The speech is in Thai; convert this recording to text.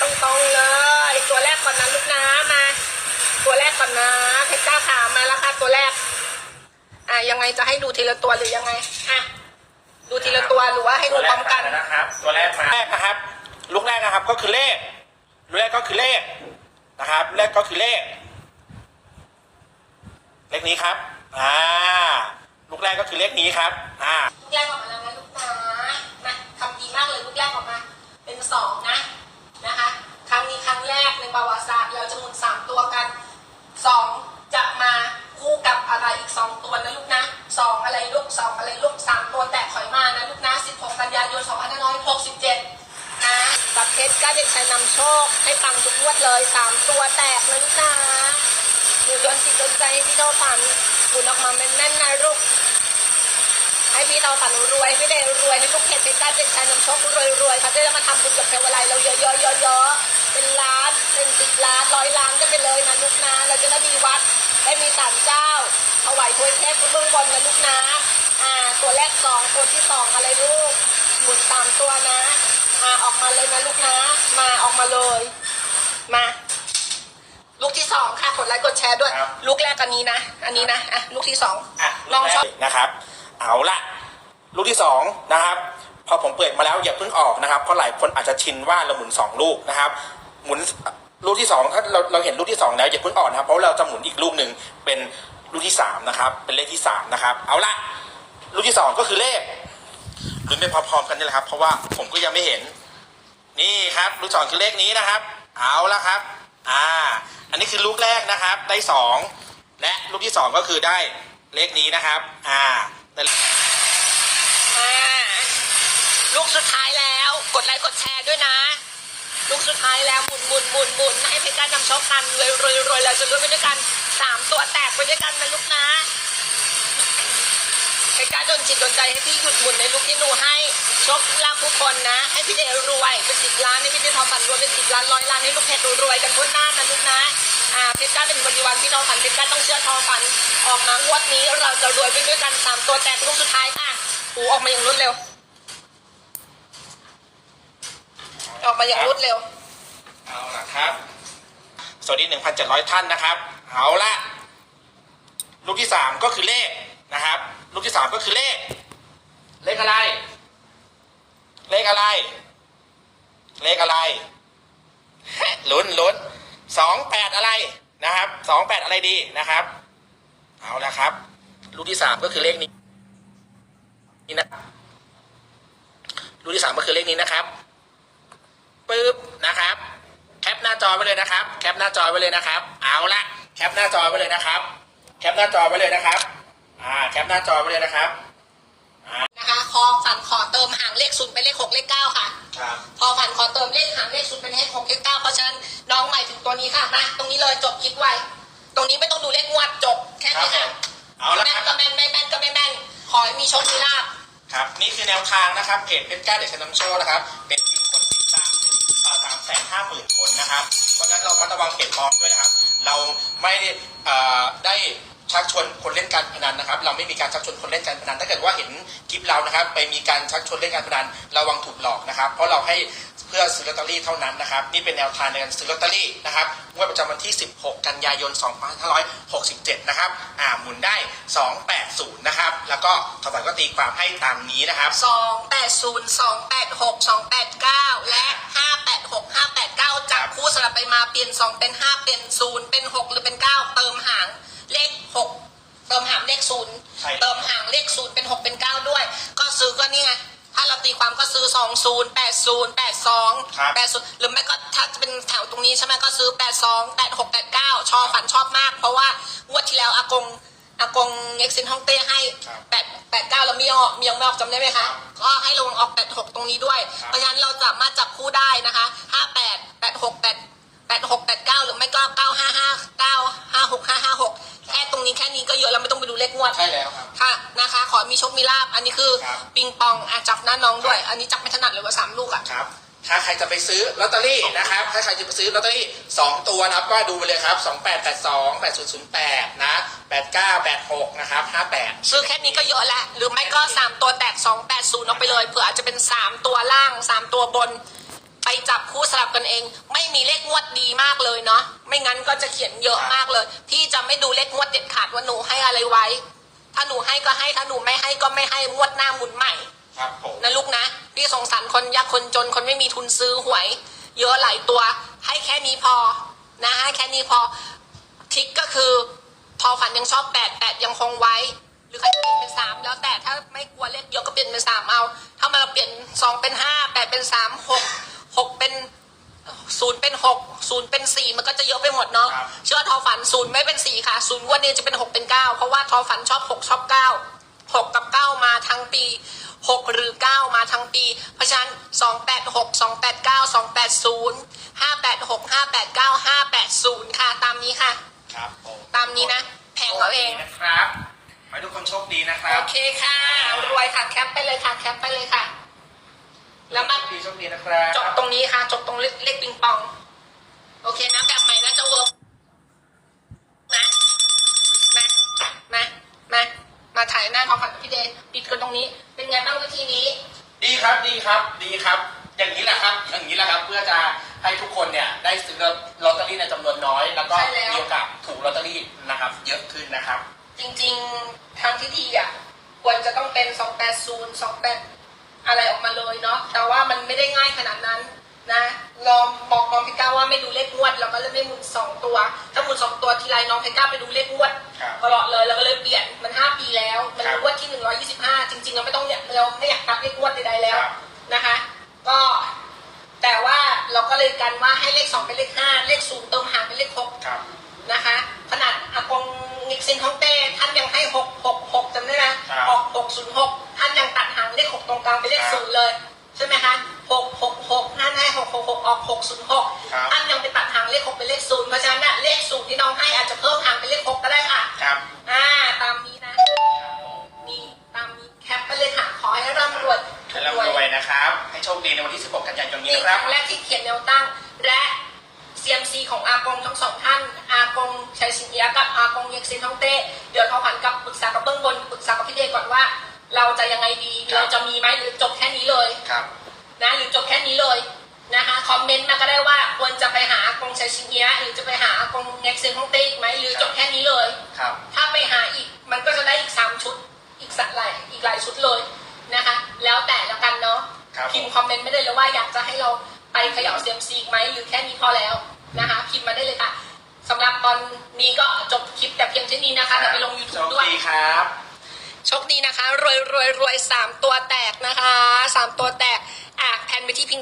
ตัวตรงๆเลย ตัวแรกก่อนนะลูกนะมา ตัวแรกก่อนนะเพชรจ้าขามาแล้วค่ะตัวแรก อะยังไงจะให้ดูทีละตัวหรือยังไงอะดูทีละตัวหรือว่าให้ดูพร้อมกันนะครับ ตัวแรกมาแรกนะครับ ลูกแรกนะครับก็คือเลขลูกแรกก็คือเลขนะครับเลขก็คือเลข เลขนี้ครับ อ่า ลูกแรกก็คือเลขนี้ครับ อ่า ลูกแรกออกมาแล้วนะลูกนะนะทำดีมากเลยลูกแรกออกมา เป็นสองนะ นะคะ ครั้งนี้ครั้งแรกในประวัติศาสตร์เราจะหมุนสามตัวกันสองจะมาคู่กับอะไรอีกสองตัวนะลูกนะสองอะไรลูกสองอะไรลูกสามตัวแตกถอยมานะลูกนะสิบหกกันยายนสองพันห้าร้อยหกสิบเจ็ดนะบัตรเพชรก็เด็กชายนำโชค ให้ปังทุกงวดเลยสามตัวแตกนะลูกนะหนูโดนจิตโดนใจให้พี่โตฝันหมุนออกมาแน่นๆนะลูก ให้พี่เราฝันรวยให้พี่เดรวยให้ลูกเพจเป็นการเป็นชายนำโชครวยรวยเขาจะได้มาทำบุญกับเทวไลเราเยอะๆเยอะๆเป็นล้านเป็นสิบล้านร้อยล้านก็ไปเลยนะลูกนะเราจะได้มีวัดได้มีศาลเจ้าถวายถ้วยเทพเบื้องบนนะลูกนะอ่าตัวแรกสองตัวที่สองอะไรลูกหมุนตามตัวนะอ่าออกมาเลยนะลูกนะ มาออกมาเลย มา ลูกที่สองค่ะกดไลค์กดแชร์ด้วยครับลูกแรกอันนี้นะ อันนี้นะ อะ ลูกที่สองอะลองชอบนะครับ เอาละ ลูกที่สองนะครับพอผมเปิดมาแล้วอย่าเพิ่งออกนะครับเพราะหลายคนอาจจะชินว่าเราหมุนสองลูกนะครับหมุนลูกที่สองถ้าเราเราเห็นลูกที่สองแล้วอย่าเพิ่งออกนะครับเพราะเราจะหมุนอีกลูกหนึ่งเป็นลูกที่สามนะครับเป็นเลขที่สามนะครับเอาละลูกที่สองก็คือเลขลุ้นไปพร้อมๆกันนี่แหละครับ เพราะว่าผมก็ยังไม่เห็น นี่ครับลูกสองคือเลขนี้นะครับ เอาละครับ อ่า อันนี้คือลูกแรกนะครับ ได้สองและลูกที่สองก็คือได้เลขนี้นะครับ อ่าแต่ ลูกสุดท้ายแล้ว กดไลค์กดแชร์ด้วยนะ ลูกสุดท้ายแล้วหมุนหมุนหมุนหมุนให้เพชรการนำโชคกันรวยรวยรวยเราจะรวยไปด้วยกันสามตัวแตกไปด้วยกันนะลูกนะเพชรการโดนจิตโดนใจให้พี่หยุดหมุนในลูกที่หนูให้โชคลาภผู้คนนะ ให้พี่เดรวยเป็นสิบล้านให้พี่เดทองฝันรวยเป็นสิบล้านร้อยล้านให้ลูกเพชรรวยกันทั่วหน้านะลูกนะอ่าเพชรกาเป็นบริวารพี่ทองฝันเพชรการต้องเชื่อทองฝันออกมางวดนี้เราจะรวยไปด้วยกันสามตัวแตกลูกสุดท้ายค่ะหูออกมาอย่างรวดเร็ว ออกมาอย่างรวดเร็ว เอาละครับ สวัสดี 1,700 ท่านนะครับ เอาละลูกที่สามก็คือเลขนะครับ ลูกที่สามก็คือเลข เลขอะไร เลขอะไร เลขอะไรลุ้นลุ้นสองแปดอะไรนะครับสองแปดอะไรดีนะครับ เอาละครับ ลูกที่สามก็คือเลขนี้นี่นะ ลูกที่สามก็คือเลขนี้นะครับ ปึ๊บนะครับ แคปหน้าจอไว้เลยนะครับ แคปหน้าจอไว้เลยนะครับ เอาละแคปหน้าจอไว้เลยนะครับ แคปหน้าจอไว้เลยนะครับ อ่า แคปหน้าจอไว้เลยนะครับ นะคะคอฝันขอเติมหางเลขศูนย์เป็นเลขหกเลขเก้าค่ะ ครับ พอฝันขอเติมเลขหางเลขศูนย์เป็นเลขหกเลขเก้าเพราะฉะนั้นน้องหมายถึงตัวนี้ค่ะมาตรงนี้เลยจบคลิปไว้ตรงนี้ไม่ต้องดูเลขงวดจบแค่นี้ค่ะเอาละแม่คนรับก็แม่นไม่แม่นก็ไม่แม่นขอให้มีโชคมีลาภ ครับ นี่คือแนวทางนะครับ เพจเพชรกล้าเด็กชนำโชคนะครับ เป็น สามแสนห้าหมื่นคนนะครับ เพราะฉะนั้นเรามาระวังเพจปลอมด้วยนะครับ เราไม่ได้ได้ ชักชวนคนเล่นการพนันนะครับ เราไม่มีการชักชวนคนเล่นการพนัน ถ้าเกิดว่าเห็นคลิปเรานะครับ ไปมีการชักชวนเล่นการพนันระวังถูกหลอกนะครับ เพราะเราให้เพื่อซื้อลอตเตอรี่เท่านั้นนะครับ นี่เป็นแนวทางในการซื้อลอตเตอรี่นะครับงวดประจำวันที่ 16 กันยายน 2567 นะครับอ่าหมุนได้ 280 นะครับ แล้วก็ถวายก็ตีความให้ตามนี้นะครับสองแปดศูนย์สองแปดหกสองแปดเก้าและห้าแปดหกห้าแปดเก้าจับคู่สลับไปมาเปลี่ยนสองเป็นห้าเป็นศูนย์เป็นหกหรือเป็นเก้าเติมหาง เลขหกเติมหางเลขศูนย์ใช่ เติมหางเลขศูนย์เป็นหกเป็นเก้าด้วย ก็ซื้อก็นี่ไงทถ้าเราตีความก็ซื้อ20 80 82ครับ80หรือไม่ก็ถ้าจะเป็นแถวตรงนี้ใช่ไหมก็ซื้อ82 86 89ชอฝันชอบมาก เพราะว่างวดที่แล้วอากงอากงเอ็กซินฮ่องเต้ให้ครับ8 89แล้วมีออกมียังไม่ออกจำได้ไหมคะก็ให้ระวังออก86ตรงนี้ด้วยครับ เพราะฉะนั้นเราสามารถจับคู่ได้นะคะ58 86 8 86 89หรือไม่ก็955 956 556 แค่ตรงนี้แค่นี้ก็เยอะแล้วไม่ต้องไปดูเลขงวดใช่แล้วครับ ค่ะนะคะ ขอมีโชคมีลาบอันนี้คือครับ ปิงปองอะจับหน้าน้องด้วย อันนี้จับไม่ถนัดเลยว่าสามลูกอะ ครับ ถ้าใครจะไปซื้อลอตเตอรี่นะครับ ถ้าใครจะไปซื้อลอตเตอรี่สองตัวนะครับก็ดูไปเลยครับ 2882 8008 นะ 89 86 นะครับ 58 ซื้อแค่นี้ก็เยอะแล้วหรือไม่ก็ 3 ตัวแตก 2 8 0ออกไปเลยเผื่ออาจจะเป็น 3 ตัวล่าง 3 ตัวบน ไปจับคู่สลับกันเอง ไม่มีเลขงวดดีมากเลยเนาะไม่งั้นก็จะเขียนเยอะมากเลย พี่จะไม่ดูเลขงวดเด็ดขาดว่าหนูให้อะไรไว้ ถ้าหนูให้ก็ให้ถ้าหนูไม่ให้ก็ไม่ให้งวดหน้าหมุนใหม่ ครับผมนะลูกนะพี่สงสารคนยากคนจนคนไม่มีทุนซื้อหวย เยอะหลายตัว ให้แค่นี้พอนะให้แค่นี้พอทิกก็คือทอฝันยังชอบแปดแปดยังคงไว้ หรือใครจะเปลี่ยนเป็นสามแล้วแต่ถ้าไม่กลัวเลขเยอะก็เปลี่ยนเป็นสามเอา ถ้ามาเปลี่ยนสองเป็นห้าแปดเป็นสามหก หกเป็นศูนย์เป็นหกศูนย์เป็นสี่มันก็จะเยอะไปหมดเนาะครับ เชื่อทอฝันศูนย์ไม่เป็นสี่ค่ะศูนย์งวันนี้จะเป็นหกเป็นเก้าเพราะว่าทอฝันชอบหกชอบเก้าหกกับเก้ามาทั้งปีหกหรือเก้ามาทั้งปี เพราะฉะนั้นสองแปดหกสองแปดเก้าสองแปดศูนย์ห้าแปดหกห้าแปดเก้าห้าแปดศูนย์ค่ะตามนี้ค่ะ ครับผมตามนี้นะแผงเอาเองนะครับขอให้ทุกคนโชคดีนะครับโอเคค่ะ รวยค่ะ แคปไปเลยค่ะ แคปไปเลยค่ะ แล้วมาโชคดีโชคดีนะครับจบตรงนี้ค่ะ จบตรงเลขเลขปิงปอง โอเคนะแบบใหม่น่าจะเวิร์กนะมามามามาถ่ายหน้าทองฝันกับพี่เดย์ปิดกันตรงนี้ เป็นไงบ้างวิธีนี้ ดีครับดีครับดีครับ อย่างนี้แหละครับ อย่างนี้แหละครับ เพื่อจะให้ทุกคนเนี่ยได้ซื้อลอตเตอรี่ในจำนวนน้อย แล้วก็ใช่แล้ว มีโอกาสถูกลอตเตอรี่นะครับ เยอะขึ้นนะครับ จริง ๆ ทางที่ดีอะ ควรจะต้องเป็น 280 28 อะไรออกมาเลยเนาะแต่ว่ามันไม่ได้ง่ายขนาดนั้นนะลองบอกน้องพิก้าว่าไม่ดูเลขงวดแล้วก็เลยไม่หมุน2ตัว ถ้าหมุน2ตัวทีไรน้องพิก้าไปดูเลขงวดครับตลอดเลยแล้วก็เลยเปลี่ยนมัน5ปีแล้ว มันครับงวดที่125จริงๆเราไม่ต้องอยากเราไม่อยากนับเลขงวดใดๆแล้วครับนะคะ ก็แต่ว่าเราก็เลยกันว่าให้เลข2เป็นเลข5เลข0เติมหารเป็นเลข6ครับนะคะ ขนาดอากงนิกซินฮ่องเต้ท่านยังให้หกหกหกจำได้ไหมครับออกหกศูนย์หกางเป็นเลขครับศูนย์เลย ใช่ไหมคะหกหกหกท่านให้หกหกหกออกหกศูนย์หกครับท่านยังไปตัดหางเลขหกเป็นเลขศูนย์เพราะฉะนั้นน่ะเลขศูนย์ที่น้องให้อาจจะเพิ่มหางเป็นเลขหกก็ได้ค่ะ ครับ อ่า ตามนี้นะ นี่ตามนี้แคปไปเลยค่ะขอให้ร่ำรวยให้เรารวยนะครับ ให้โชคดีในวันที่ 16 กันยายนนี้นี่นะคครัรั้บ งแรกที่เขียนแนวตั้ง และ CMC ของอากงทั้งสองท่าน อากงชัยสิงเอียะกับอากงเยกซินฮ่องเต้ เราจะยังไงดีครับเราจะมีไหมหรือจบแค่นี้เลยครับนะหรือจบแค่นี้เลยนะคะคอมเมนต์มาก็ได้ว่าควรจะไปหาอากงชัยสิงเอียะหรือจะไปหาอากงเยกซินฮ่องเต้อีกไหมหรือจบแค่นี้เลยครับถ้าไปหาอีกมันก็จะได้อีกสามชุด อีกสักหลายอีกหลายชุดเลยนะคะ แล้วแต่ละกันเนาะครับพิมพ์คอมเมนต์ไม่ได้เลยว่าอยากจะให้เราไปเขย่าเซียมซีอีกไหมหรือแค่นี้พอแล้วนะคะพิมพ์มาได้เลยค่ะสำหรับตอนนี้ก็จบคลิปแต่เพียงเท่านี้นะคะเดี๋ยวไปลงโช YouTube คด้วยดีครับ โชคดีนะคะ รวยรวยรวยสามตัวแตกนะคะสามตัวแตกอะแพนไปที่พิง